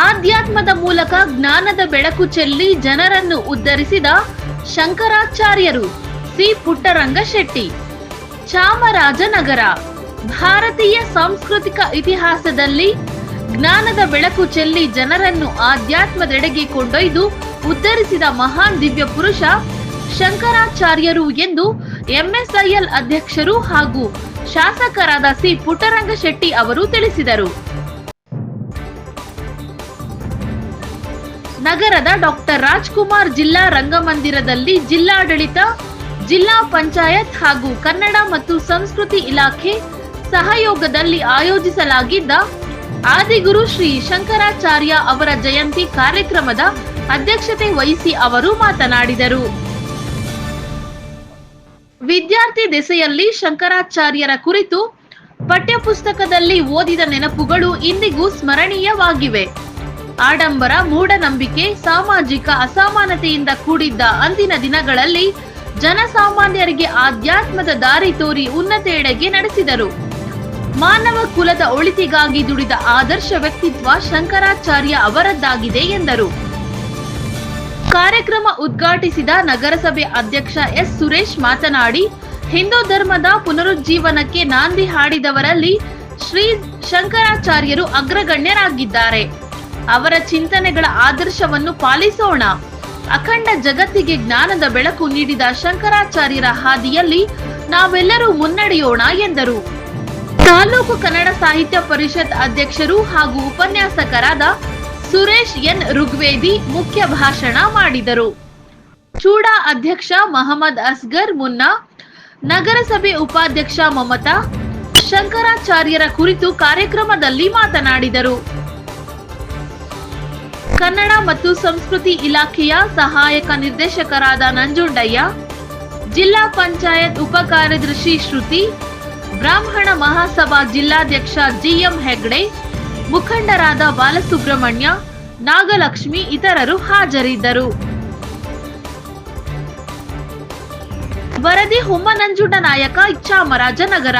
ಆಧ್ಯಾತ್ಮದ ಮೂಲಕ ಜ್ಞಾನದ ಬೆಳಕು ಚೆಲ್ಲಿ ಜನರನ್ನು ಉದ್ಧರಿಸಿದ ಶಂಕರಾಚಾರ್ಯರು ಸಿ. ಪುಟ್ಟರಂಗ ಶೆಟ್ಟಿ ಚಾಮರಾಜನಗರ. ಭಾರತೀಯ ಸಾಂಸ್ಕೃತಿಕ ಇತಿಹಾಸದಲ್ಲಿ ಜ್ಞಾನದ ಬೆಳಕು ಚೆಲ್ಲಿ ಜನರನ್ನು ಆಧ್ಯಾತ್ಮದೆಡೆಗೆ ಕೊಂಡೊಯ್ದು ಉದ್ಧರಿಸಿದ ಮಹಾನ್ ದಿವ್ಯ ಪುರುಷ ಶಂಕರಾಚಾರ್ಯರು ಎಂದು ಎಂಎಸ್ಐಎಲ್ ಅಧ್ಯಕ್ಷರು ಹಾಗೂ ಶಾಸಕರಾದ ಸಿ. ಪುಟ್ಟರಂಗ ಶೆಟ್ಟಿ ಅವರು ತಿಳಿಸಿದರು. ನಗರದ ಡಾಕ್ಟರ್ ರಾಜ್ಕುಮಾರ್ ಜಿಲ್ಲಾ ರಂಗಮಂದಿರದಲ್ಲಿ ಜಿಲ್ಲಾಡಳಿತ, ಜಿಲ್ಲಾ ಪಂಚಾಯತ್ ಹಾಗೂ ಕನ್ನಡ ಮತ್ತು ಸಂಸ್ಕೃತಿ ಇಲಾಖೆ ಸಹಯೋಗದಲ್ಲಿ ಆಯೋಜಿಸಲಾಗಿದ್ದ ಆದಿಗುರು ಶ್ರೀ ಶಂಕರಾಚಾರ್ಯ ಅವರ ಜಯಂತಿ ಕಾರ್ಯಕ್ರಮದ ಅಧ್ಯಕ್ಷತೆ ವಹಿಸಿ ಅವರು ಮಾತನಾಡಿದರು. ವಿದ್ಯಾರ್ಥಿ ದೆಸೆಯಲ್ಲಿ ಶಂಕರಾಚಾರ್ಯರ ಕುರಿತು ಪಠ್ಯಪುಸ್ತಕದಲ್ಲಿ ಓದಿದ ನೆನಪುಗಳು ಇಂದಿಗೂ ಸ್ಮರಣೀಯವಾಗಿವೆ. ಆಡಂಬರ ಮೂಢನಂಬಿಕೆ, ಸಾಮಾಜಿಕ ಅಸಮಾನತೆಯಿಂದ ಕೂಡಿದ್ದ ಅಂದಿನ ದಿನಗಳಲ್ಲಿ ಜನಸಾಮಾನ್ಯರಿಗೆ ಆಧ್ಯಾತ್ಮದ ದಾರಿ ತೋರಿ ಉನ್ನತೆಯೆಡೆಗೆ ನಡೆಸಿದರು. ಮಾನವ ಕುಲದ ಒಳಿತಿಗಾಗಿ ದುಡಿದ ಆದರ್ಶ ವ್ಯಕ್ತಿತ್ವ ಶಂಕರಾಚಾರ್ಯ ಅವರದ್ದಾಗಿದೆ ಎಂದರು. ಕಾರ್ಯಕ್ರಮ ಉದ್ಘಾಟಿಸಿದ ನಗರಸಭೆ ಅಧ್ಯಕ್ಷ ಎಸ್. ಸುರೇಶ್ ಮಾತನಾಡಿ, ಹಿಂದೂ ಧರ್ಮದ ಪುನರುಜ್ಜೀವನಕ್ಕೆ ನಾಂದಿ ಹಾಡಿದವರಲ್ಲಿ ಶ್ರೀ ಶಂಕರಾಚಾರ್ಯರು ಅಗ್ರಗಣ್ಯರಾಗಿದ್ದಾರೆ. ಅವರ ಚಿಂತನೆಗಳ ಆದರ್ಶವನ್ನು ಪಾಲಿಸೋಣ. ಅಖಂಡ ಜಗತ್ತಿಗೆ ಜ್ಞಾನದ ಬೆಳಕು ನೀಡಿದ ಶಂಕರಾಚಾರ್ಯರ ಹಾದಿಯಲ್ಲಿ ನಾವೆಲ್ಲರೂ ಮುನ್ನಡೆಯೋಣ ಎಂದರು. ತಾಲೂಕು ಕನ್ನಡ ಸಾಹಿತ್ಯ ಪರಿಷತ್ ಅಧ್ಯಕ್ಷರು ಹಾಗೂ ಉಪನ್ಯಾಸಕರಾದ ಸುರೇಶ್ ಎನ್ ಋಗ್ವೇದಿ ಮುಖ್ಯ ಭಾಷಣ ಮಾಡಿದರು. ಚೂಡಾ ಅಧ್ಯಕ್ಷ ಮಹಮ್ಮದ್ ಅಸ್ಗರ್ ಮುನ್ನಾ, ನಗರಸಭೆ ಉಪಾಧ್ಯಕ್ಷ ಮಮತಾ, ಶಂಕರಾಚಾರ್ಯರ ಕುರಿತು ಕಾರ್ಯಕ್ರಮದಲ್ಲಿ ಮಾತನಾಡಿದರು. ಕನ್ನಡ ಮತ್ತು ಸಂಸ್ಕೃತಿ ಇಲಾಖೆಯ ಸಹಾಯಕ ನಿರ್ದೇಶಕರಾದ ನಂಜುಂಡಯ್ಯ, ಜಿಲ್ಲಾ ಪಂಚಾಯತ್ ಉಪ ಕಾರ್ಯದರ್ಶಿ ಶ್ರುತಿ, ಬ್ರಾಹ್ಮಣ ಮಹಾಸಭಾ ಜಿಲ್ಲಾಧ್ಯಕ್ಷ ಜಿಎಂ ಹೆಗ್ಡೆ, ಮುಖಂಡರಾದ ಬಾಲಸುಬ್ರಹ್ಮಣ್ಯ, ನಾಗಲಕ್ಷ್ಮಿ ಇತರರು ಹಾಜರಿದ್ದರು. ವರದಿ ಹುಮ್ಮನಂಜುಂಡ ನಾಯಕ, ಚಾಮರಾಜನಗರ.